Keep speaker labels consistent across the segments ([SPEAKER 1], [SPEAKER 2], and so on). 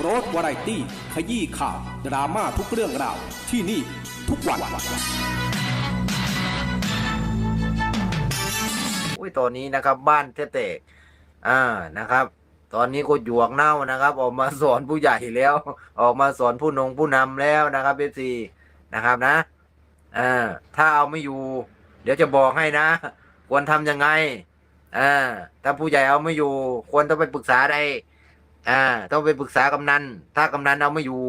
[SPEAKER 1] โรสวาไรตี้ ขยี้ข่าว ดราม่าทุกเรื่องราว ที่นี่ทุกวัน
[SPEAKER 2] อุ้ยตอนนี้นะครับ บ้านแตกๆอ่านะครับ ตอนนี้ก็หยวกเน่านะครับ ออกมาสอนผู้ใหญ่แล้ว ออกมาสอนผู้นงผู้นำแล้วนะครับเอฟซีนะครับนะอ่าถ้าเอาไม่อยู่ เดี๋ยวจะบอกให้นะ ควรทำยังไงอ่าถ้าผู้ใหญ่เอาไม่อยู่ ควรต้องไปปรึกษาใด อ่า ต้องไปปรึกษากำนัน ถ้ากำนันเอาไม่อยู่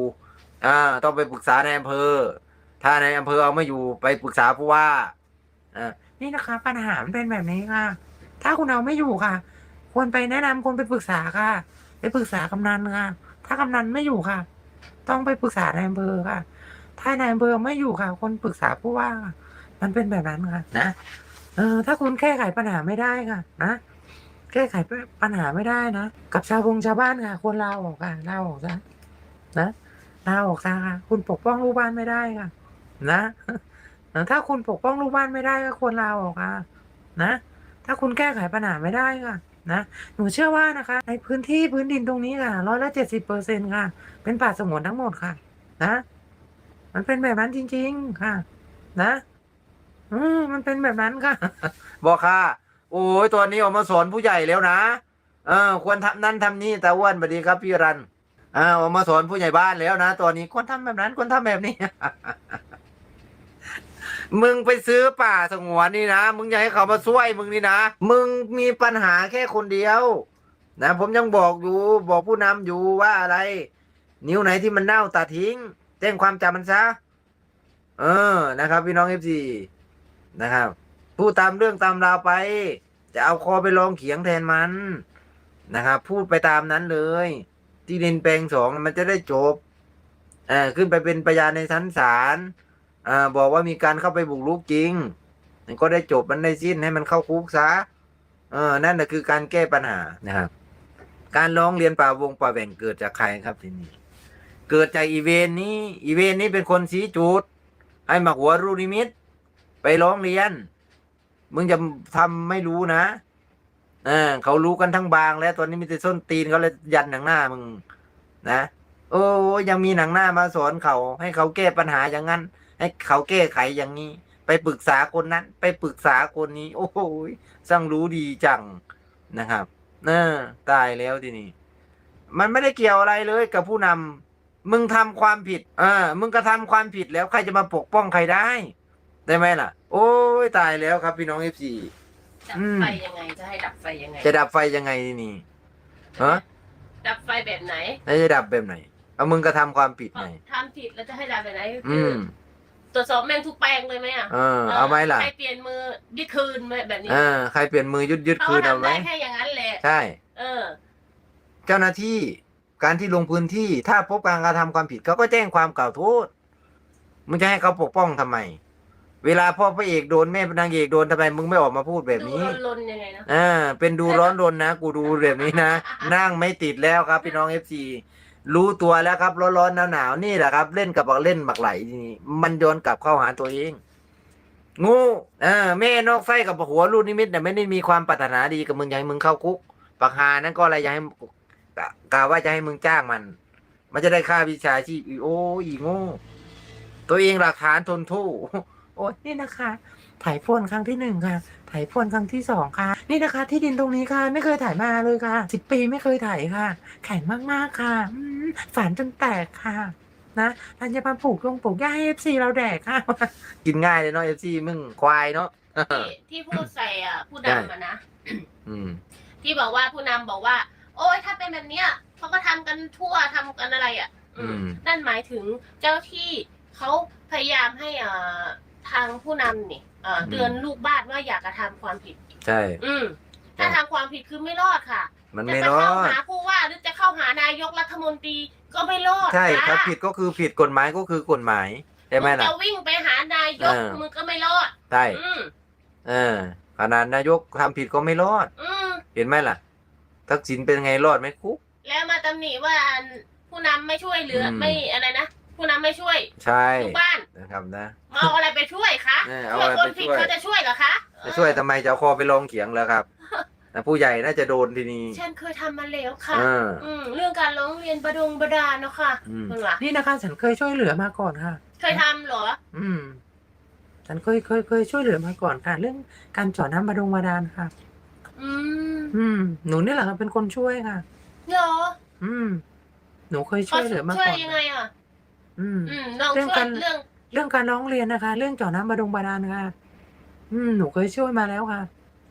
[SPEAKER 2] อ่า ต้องไปปรึกษาในอำเภอ ถ้าในอำเภอเอาไม่อยู่ไปปรึกษาผู้ว่าอ่า
[SPEAKER 3] นี่นะคะปัญหามันเป็นแบบนี้ค่ะ ถ้าคุณเอาไม่อยู่ค่ะ ควรไปแนะนำควรไปปรึกษาค่ะ ไปปรึกษากำนันค่ะ ถ้ากำนันไม่อยู่ค่ะ ต้องไปปรึกษาในอำเภอค่ะ ถ้าในอำเภอไม่อยู่ค่ะควรปรึกษาผู้ว่า มันเป็นแบบนั้นค่ะ นะ เออ ถ้าคุณแก้ไขปัญหาไม่ได้ค่ะ นะ แก้ไขปัญหาไม่ได้นะ กับชาวบงชาวบ้านค่ะควรลาออกค่ะลาออกซะนะลาออกซะค่ะ คุณปกป้องลูกบ้านไม่ได้ค่ะ นะถ้าคุณปกป้องลูกบ้านไม่ได้ก็ควรลาออกค่ะ นะ ถ้าคุณแก้ไขปัญหาไม่ได้ค่ะนะหนูเชื่อว่านะคะ ในพื้นที่พื้นดินตรงนี้ค่ะร้อยละเจ็ดสิบเปอร์เซ็นค่ะ เป็นป่าสงวนทั้งหมดค่ะ นะ มันเป็นแบบนั้นจริง ๆ ค่ะ นะ อืมมันเป็นแบบนั้นค่ะ
[SPEAKER 2] บอกค่ะ โอ้ยตัวนี้ออกมาสอนผู้ใหญ่แล้วนะเออควรทำนั่นทำนี่ตาอ้วนสวัสดีครับพี่รันอ่าออกมาสอนผู้ใหญ่บ้านแล้วนะตัวนี้ควรทำแบบนั้นควรทำแบบนี้ มึงไปซื้อป่าสงวนนี่นะมึงอย่าให้เขามาช่วยมึงนี่นะมึงมีปัญหาแค่คนเดียว นะ ผมยังบอกอยู่บอกผู้นำอยู่ว่าอะไร นิ้วไหนที่มันเน่าตัดทิ้งแจ้งความจับมันซะเออนะครับ พี่น้องเอฟซีนะครับ พูดตามเรื่องตามราวไป จะเอาคอไปลองเขียงแทนมันนะครับพูดไปตามนั้นเลย ที่ดินแปลงสองมันจะได้จบเออขึ้นไปเป็นพยานในชั้นศาลอ่าบอกว่ามีการเข้าไปบุกรุกจริงมันก็ได้จบมันได้สิ้นให้มันเข้าคุกซะเออนั่นแหละคือการแก้ปัญหานะครับ การร้องเรียนป่าวงป่าแบ่งเกิดจากใครครับทีนี้ เกิดจากอีเวนนี้อีเวนนี้เป็นคนชี้จุด ให้มาหัวรูนิมิต ไปร้องเรียน มึงจะทำไม่รู้นะเออเขารู้กันทั้งบางแล้วตอนนี้มีแต่ส้นตีนเขาเลยยันหนังหน้ามึง นะ โอ้ยังมีหนังหน้ามาสอนเขา ให้เขาแก้ปัญหาอย่างนั้น ให้เขาแก้ไขอย่างนี้ ไปปรึกษาคนนั้น ไปปรึกษาคนนี้ โอ้โหช่างรู้ดีจังนะครับเออตายแล้วทีนี้มันไม่ได้เกี่ยวอะไรเลยกับผู้นำมึงทำความผิด เออ มึงกระทำความผิดแล้วใครจะมาปกป้องใครได้ ได้ไหมล่ะ โอ้ยตายแล้วครับพี่น้องเอฟซี
[SPEAKER 4] ดับ
[SPEAKER 2] อืม
[SPEAKER 4] ไฟยังไงจะให้ดับไฟยังไง
[SPEAKER 2] จะดับไฟยังไงทีนี่ฮะ
[SPEAKER 4] ดับไฟแบบไหน
[SPEAKER 2] แล้วจะดับแบบไหน เอามึงกระทำความผิดไหน
[SPEAKER 4] ทำผิดแล้วจะให้ดับแบบไหน
[SPEAKER 2] อื
[SPEAKER 4] คือ
[SPEAKER 2] ม
[SPEAKER 4] ตรวจสอบแม่งทุกแปลงเลยไหมอะ
[SPEAKER 2] เออเอาไหมล่ะ
[SPEAKER 4] ใครเปลี่ยนมือยึดคืนไหมแบบนี้
[SPEAKER 2] เออใครเปลี่ยนมือยึดยึด
[SPEAKER 4] เขา
[SPEAKER 2] คืนเอา
[SPEAKER 4] ทำ
[SPEAKER 2] ไหม
[SPEAKER 4] ได้แค่อย่างนั้นแหละ
[SPEAKER 2] ใช่
[SPEAKER 4] เออ
[SPEAKER 2] เจ้าหน้าที่การที่ลงพื้นที่ถ้าพบการกระทำความผิดเขาก็แจ้งความกล่าวโทษมึงจะให้เขาปกป้องทำไม เวลาพ่อพระเอกโดนแม่นางเอกโดนทำไมมึงไม่ออกมาพูดแบบ
[SPEAKER 4] ดู
[SPEAKER 2] นี้
[SPEAKER 4] ลนๆยังไงนะ
[SPEAKER 2] อ่า เป็นดูร้อนรนนะ กูดูแบบนี้นะ นั่งไม่ติดแล้วครับ พี่น้องเอฟซีรู้ตัวแล้วครับ ร้อนๆหนาวๆนี่แหละครับ เล่นกับบักเล่นบักไหลทีนี้มันโยนกลับเข้าหาตัวเอง งูเออแม่นอกไส้กับหัวลูกนิมิตเนี่ยไม่ได้มีความปรารถนาดีกับมึงอยากให้มึงเข้าคุกปักหานั่นก็อะไรอยากให้กะกะว่าจะให้มึงจ้างมัน มันจะได้ค่าวิชาชีพอีโอ้อีโง่ตัวเองหลักฐานทนทู่
[SPEAKER 3] โอ้นี่นะคะถ่ายพ่นครั้งที่หนึ่งค่ะ ถ่ายพ่นครั้งที่สองค่ะ นี่นะคะ ที่ดินตรงนี้ค่ะ ไม่เคยถ่ายมาเลยค่ะสิบปีไม่เคยถ่ายค่ะ แข็งมากๆค่ะอืมฝันจนแตกค่ะ นะทันจะมาปลูกลงปลูกหญ้าให้เอฟซีเราแดกค่ะ
[SPEAKER 2] กินง่ายเลยเนาะเอฟซีมึงควายเนาะ
[SPEAKER 4] ที่ที่พูดใส่อะผู้นำอะนะ
[SPEAKER 2] อืม
[SPEAKER 4] ที่บอกว่าผู้นำบอกว่า โอ้ยถ้าเป็นแบบเนี้ยเขาก็ทำกันทั่วทำกันอะไรอะอืม
[SPEAKER 2] อืม
[SPEAKER 4] นั่นหมายถึงเจ้าที่เขาพยายามให้อ่า ทางผู้นำนี่เอ่อเตือนลูกบ้านว่าอย่ากระทำความผิด
[SPEAKER 2] ใช่
[SPEAKER 4] อืมถ้าทำความผิดคือไม่รอดค่ะ
[SPEAKER 2] มัน
[SPEAKER 4] จะ
[SPEAKER 2] ไม่
[SPEAKER 4] ไป
[SPEAKER 2] รอ
[SPEAKER 4] เข้า
[SPEAKER 2] ด
[SPEAKER 4] หาผู้ว่าหรือจะเข้าหานายกรัฐมนตรีก็ไม่รอด
[SPEAKER 2] ใช่
[SPEAKER 4] จ้า
[SPEAKER 2] ถ้าผิดก็คือผิดกฎหมายก็คือกฎหมายใช่ไหม
[SPEAKER 4] ง
[SPEAKER 2] ล่ะ
[SPEAKER 4] จะวิ่งไปหานายก
[SPEAKER 2] เออ
[SPEAKER 4] มึงก็ไม่รอด
[SPEAKER 2] ใช่
[SPEAKER 4] อืม
[SPEAKER 2] เออขนาดนายกทำผิดก็ไม่รอด
[SPEAKER 4] อืม
[SPEAKER 2] เห็นไหมล่ะ ทักษิณเป็นไงรอดไหมคุก
[SPEAKER 4] แล้วมาตำหนิว่าผู้นำไม่ช่วยเหลืออ
[SPEAKER 2] ม
[SPEAKER 4] ไม่อะไรนะ ผู้นำไม่ช่วย
[SPEAKER 2] ใช่
[SPEAKER 4] ลูกบ้าน
[SPEAKER 2] นะครับนะ
[SPEAKER 4] มาเอาอะไรไปช่วยคะ
[SPEAKER 2] เออเอา
[SPEAKER 4] ช่วย
[SPEAKER 2] อะไร
[SPEAKER 4] คน
[SPEAKER 2] ไป
[SPEAKER 4] ผิด
[SPEAKER 2] ช่วย
[SPEAKER 4] เขาจะช่วยเหรอคะ
[SPEAKER 2] จะช่วยทำไมจะเอาคอไปลองเขียงแล้วครับนะผู้ใหญ่น่าจะโดนทีนี้
[SPEAKER 4] ฉันเคยทำมาแล้วค่ะ
[SPEAKER 2] เออ
[SPEAKER 4] อืมเรื่องการร้องเรียนประดงประดานเนาะค่ะ
[SPEAKER 2] อืม
[SPEAKER 4] มึงล่ะ
[SPEAKER 3] นี่นะคะฉันเคยช่วยเหลือมาก่อนค่ะ
[SPEAKER 4] เคยทำเหรอ
[SPEAKER 3] อืม ฉันเคยเคยเคยช่วยเหลือมาก่อนค่ะ เรื่องการเจาะน้ำบาดงบาดาลค่ะ
[SPEAKER 4] อืม
[SPEAKER 3] อืม หนูนี่แหละค่ะเป็นคนช่วยค่ะ
[SPEAKER 4] เหรอ
[SPEAKER 3] อืม หนูเคย
[SPEAKER 4] เขา
[SPEAKER 3] ช่วยเหลือมา
[SPEAKER 4] ช่วย
[SPEAKER 3] ก่อน
[SPEAKER 4] ยังไงอะ
[SPEAKER 3] อืม
[SPEAKER 4] อืมลอง
[SPEAKER 3] เรื่อง
[SPEAKER 4] ช่วย
[SPEAKER 3] การ
[SPEAKER 4] เรื่อง
[SPEAKER 3] เรื่องการร้องเรียนนะคะ เรื่องเจาะน้ำบาดงบาดาลค่ะ อืม หนูเคยช่วยมาแล้วค่ะ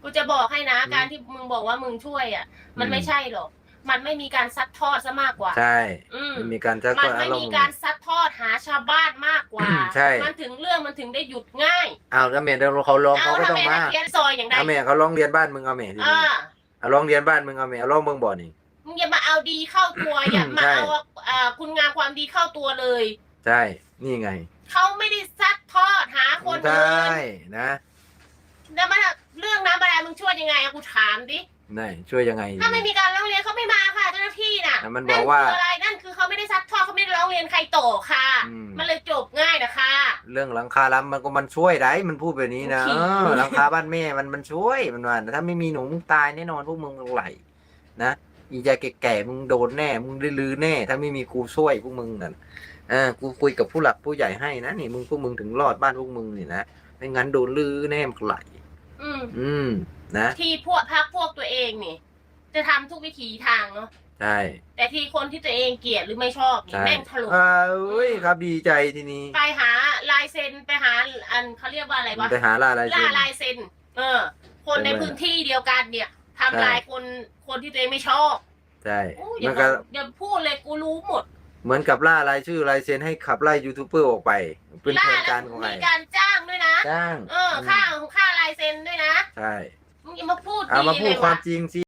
[SPEAKER 4] กูจะบอกให้นะ
[SPEAKER 2] อืม
[SPEAKER 4] การที่มึงบอกว่ามึงช่วยอะ มัน
[SPEAKER 2] อืม
[SPEAKER 4] ไม่ใช่หรอก มันไม่มีการซัดทอดซะมากกว่า
[SPEAKER 2] ใช่
[SPEAKER 4] อืม
[SPEAKER 2] มันมีการชัก
[SPEAKER 4] มัน
[SPEAKER 2] ก็
[SPEAKER 4] ไม่
[SPEAKER 2] อารม
[SPEAKER 4] มี
[SPEAKER 2] ณ์
[SPEAKER 4] การซัดทอดหาชาวบ้านมากกว่า
[SPEAKER 2] อืมใช่
[SPEAKER 4] มันถึงเรื่องมันถึงได้หยุดง่าย
[SPEAKER 2] เอาแล้วเมียเดี๋ยวเขาร้องเขาก็
[SPEAKER 4] ทำ
[SPEAKER 2] ต้อง
[SPEAKER 4] ไม
[SPEAKER 2] มา
[SPEAKER 4] นักเรียนซอยอย่างใด
[SPEAKER 2] เอาเมียเขาร้องเรียนบ้านมึงเอาเมียที
[SPEAKER 4] อ่า
[SPEAKER 2] นี้เอาร้องเรียนบ้านมึงเอาเมียเอาร้องเมืองบ่อนี่
[SPEAKER 4] มึงอย่ามา เอาดีเข้าตัว อย่ามา
[SPEAKER 2] ใช่
[SPEAKER 4] เอาอ่าคุณงามความดีเข้าตัวเลย
[SPEAKER 2] ใช่ นี่ไง
[SPEAKER 4] เขาไม่ได้ซัดทอดหาคน
[SPEAKER 2] ใช
[SPEAKER 4] อื่่น
[SPEAKER 2] นะ
[SPEAKER 4] แล้วมันเรื่องน้ำบาดาลมึงช่วยยังไงอะกูถามดิ
[SPEAKER 2] นี่ช่วยยังไง
[SPEAKER 4] ถ้าไม่มีการร้องเรียนเขาไม่มาค่ะเจ้าหน้าที่น่ะ
[SPEAKER 2] แต่มันบอกว่า
[SPEAKER 4] คืออะไรนั่นคือเขาไม่ได้ซัดทอดเขาไม่ได้ร้องเรียนใครโตค่ะ
[SPEAKER 2] อืม
[SPEAKER 4] มันเลยจบง่ายนะคะ
[SPEAKER 2] เรื่องหลังคาล้ำมันก็มันช่วยได้มันพูดแบบนี้นะ
[SPEAKER 4] โอเค
[SPEAKER 2] เออหลังคาบ้านแม่มันมันช่วยมันว่าถ้าไม่มีหนูมึงตายแน่นอนพวกมึงไหลนะ อียายแก่ๆมึงโดนแน่ มึงได้ลือแน่ ถ้าไม่มีกูช่วยพวกมึงนั่นเออกูคุยกับผู้หลักผู้ใหญ่ให้นะนี่มึงพวกมึงถึงรอดบ้านพวกมึงนี่นะไม่งั้นโดนลือแน่มึงไหล
[SPEAKER 4] อืม
[SPEAKER 2] อืม นะ
[SPEAKER 4] ที่พวกพักพวกตัวเองนี่ จะทำทุกวิถีทางเนาะ
[SPEAKER 2] ใช่
[SPEAKER 4] แต่ที่คนที่ตัวเองเกลียดหรือไม่ชอบนี่
[SPEAKER 2] ใช่
[SPEAKER 4] แม่งถล่ม
[SPEAKER 2] อ่าเอ้ยครับดีใจทีนี้
[SPEAKER 4] ไปหาลายเซ็นไปหาอันเขาเรียกว่าอะไรวะ
[SPEAKER 2] ไปหาล่าอะไร
[SPEAKER 4] ล่า
[SPEAKER 2] เช่น
[SPEAKER 4] ลายเซ็น เออ คนใน
[SPEAKER 2] เป็นไง
[SPEAKER 4] พื้นที่เดียวกันเนี่ย ทำ
[SPEAKER 2] ใช่
[SPEAKER 4] ลายคนคนที่ตัวเองไม่ชอบ
[SPEAKER 2] ใช่
[SPEAKER 4] โอ้ยอ
[SPEAKER 2] มั
[SPEAKER 4] ย่าน
[SPEAKER 2] ก็
[SPEAKER 4] มาอย่าพูดเลยกูรู้หมด
[SPEAKER 2] เหมือนกับล่ารายชื่อรายเซ็นให้ขับไล่ยูทูบเบอร์ออกไป เป็นแผ
[SPEAKER 4] ล่านแล้
[SPEAKER 2] กาวรของใคร
[SPEAKER 4] มีการจ้างด้วยนะ
[SPEAKER 2] จ้าง
[SPEAKER 4] เออค่าค่าลายเซ็นด้วยนะ
[SPEAKER 2] ใช่
[SPEAKER 4] มึงอย่ามาพูด
[SPEAKER 2] เอามา
[SPEAKER 4] ดี
[SPEAKER 2] พู
[SPEAKER 4] เล
[SPEAKER 2] ด
[SPEAKER 4] ย
[SPEAKER 2] ควา
[SPEAKER 4] ว่ะ
[SPEAKER 2] มจริงสิ